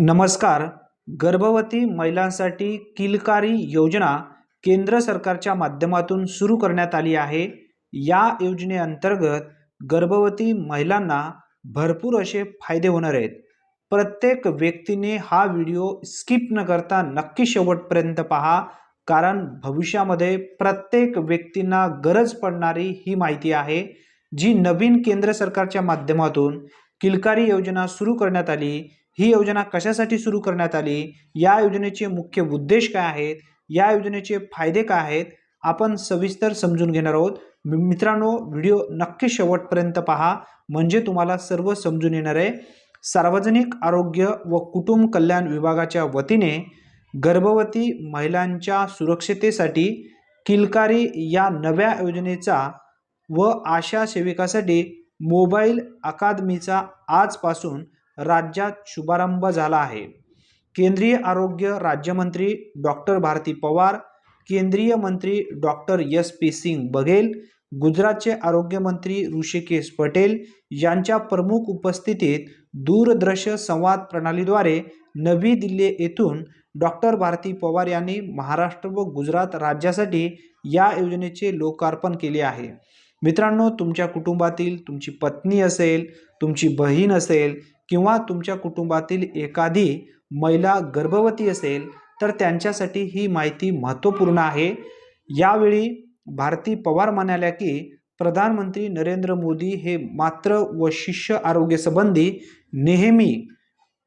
नमस्कार. गर्भवती महिलांसाठी किलकारी योजना केंद्र सरकारच्या माध्यमातून सुरू करण्यात आली आहे. या योजनेअंतर्गत गर्भवती महिलांना भरपूर असे फायदे होणार आहेत. प्रत्येक व्यक्तीने हा व्हिडिओ स्किप न करता नक्की शेवटपर्यंत पहा कारण भविष्यामध्ये प्रत्येक व्यक्तींना गरज पडणारी ही माहिती आहे जी नवीन केंद्र सरकारच्या माध्यमातून किलकारी योजना सुरू करण्यात आली ही योजना कशासाठी सुरू करण्यात आली? या योजनेचे मुख्य उद्देश काय आहेत? या योजनेचे फायदे काय आहेत? आपण सविस्तर समजून घेणार आहोत. मित्रांनो व्हिडिओ नक्की शेवटपर्यंत पहा. म्हणजे तुम्हाला सर्व समजून येणार आहे. सार्वजनिक आरोग्य व कुटुंब कल्याण विभागाच्या वतीने गर्भवती महिलांच्या सुरक्षितेसाठी किलकारी या नव्या योजनेचा व आशा सेविकासाठी मोबाईल अकादमीचा आजपासून राज्यात शुभारंभ झाला आहे. केंद्रीय आरोग्य राज्यमंत्री डॉक्टर भारती पवार केंद्रीय मंत्री डॉक्टर एस पी सिंग बघेल गुजरातचे आरोग्यमंत्री ऋषिकेश पटेल यांच्या प्रमुख उपस्थितीत दूरदृश्य संवाद प्रणालीद्वारे नवी दिल्ली येथून डॉक्टर भारती पवार यांनी महाराष्ट्र व गुजरात राज्यासाठी या योजनेचे लोकार्पण केले आहे. मित्रांनो तुमच्या कुटुंबातील तुमची पत्नी असेल तुमची बहीण असेल किंवा तुमच्या कुटुंबातील एखादी महिला गर्भवती असेल तर त्यांच्यासाठी ही माहिती महत्त्वपूर्ण आहे. यावेळी भारती पवार म्हणाल्या की प्रधानमंत्री नरेंद्र मोदी हे मात्र व शिष्य आरोग्यसंबंधी नेहमी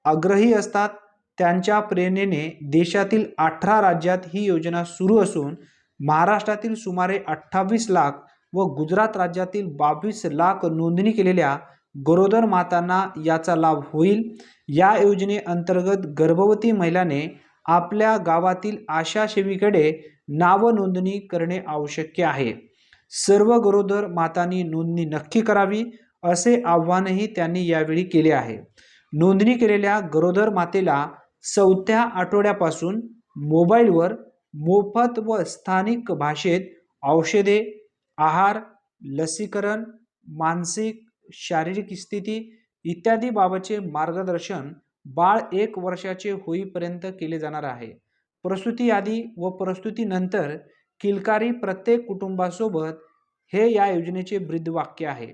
आग्रही असतात. त्यांच्या प्रेरणेने देशातील अठरा राज्यात ही योजना सुरू असून महाराष्ट्रातील सुमारे अठ्ठावीस लाख व गुजरात राज्यातील बावीस लाख नोंदणी केलेल्या गरोदर मातांना याचा लाभ होईल. या योजनेअंतर्गत गर्भवती महिलाने आपल्या गावातील आशा सेविकेकडे नाव नोंदणी करणे आवश्यक आहे. सर्व गरोदर मातांनी नोंदणी नक्की करावी असे आव्हानही त्यांनी यावेळी केले आहे. नोंदणी केलेल्या गरोदर मातेला चौथ्या आठवड्यापासून मोबाईलवर मोफत व स्थानिक भाषेत औषधे आहार लसीकरण मानसिक शारीरिक स्थिती इत्यादी बाबतचे मार्गदर्शन बाळ एक वर्षाचे होईपर्यंत केले जाणार आहे. प्रसूती आधी व प्रसूतीनंतर किलकारी प्रत्येक कुटुंबासोबत हे या योजनेचे ब्रीदवाक्य आहे.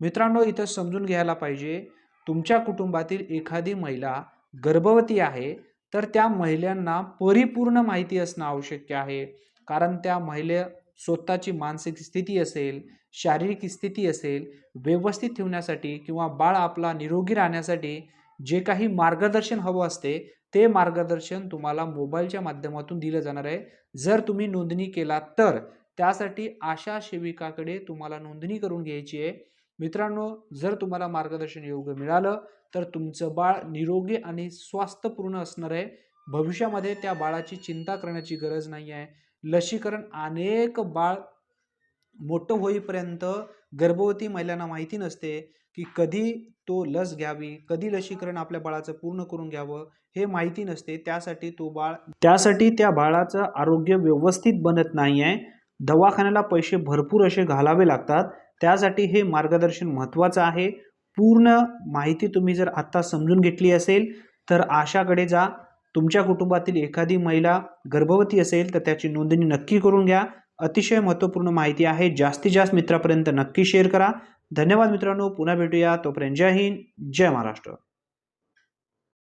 मित्रांनो इथं समजून घ्यायला पाहिजे तुमच्या कुटुंबातील एखादी महिला गर्भवती आहे तर त्या महिलांना परिपूर्ण माहिती असणं आवश्यक आहे. कारण त्या महिले स्वतःची मानसिक स्थिती असेल शारीरिक स्थिती असेल व्यवस्थित ठेवण्यासाठी किंवा बाळ आपला निरोगी राहण्यासाठी जे काही मार्गदर्शन हवं असते ते मार्गदर्शन तुम्हाला मोबाईलच्या माध्यमातून दिलं जाणार आहे. जर तुम्ही नोंदणी केला तर त्यासाठी आशा सेविकाकडे तुम्हाला नोंदणी करून घ्यायची आहे. मित्रांनो जर तुम्हाला मार्गदर्शन योग्य मिळालं तर तुमचं बाळ निरोगी आणि स्वास्थ्यपूर्ण असणार आहे. भविष्यामध्ये त्या बाळाची चिंता करण्याची गरज नाही आहे. लसीकरण अनेक बाळ मोठं होईपर्यंत गर्भवती महिलांना माहिती नसते की कधी तो लस घ्यावी कधी लसीकरण आपल्या बाळाचं पूर्ण करून घ्यावं हे माहिती नसते. त्यासाठी तो बाळ त्यासाठी त्या बाळाचं आरोग्य व्यवस्थित बनत नाही आहे दवाखान्याला पैसे भरपूर असे घालावे लागतात. त्यासाठी हे मार्गदर्शन महत्त्वाचं आहे. पूर्ण माहिती तुम्ही जर आत्ता समजून घेतली असेल तर आशाकडे जा. तुमच्या कुटुंबातील एखादी महिला गर्भवती असेल तर त्याची नोंदणी नक्की करून घ्या. अतिशय महत्त्वपूर्ण माहिती आहे. जास्तीत जास्त मित्रापर्यंत नक्की शेअर करा. धन्यवाद मित्रांनो. पुन्हा भेटूया. तोपर्यंत जय हिंद. जय महाराष्ट्र.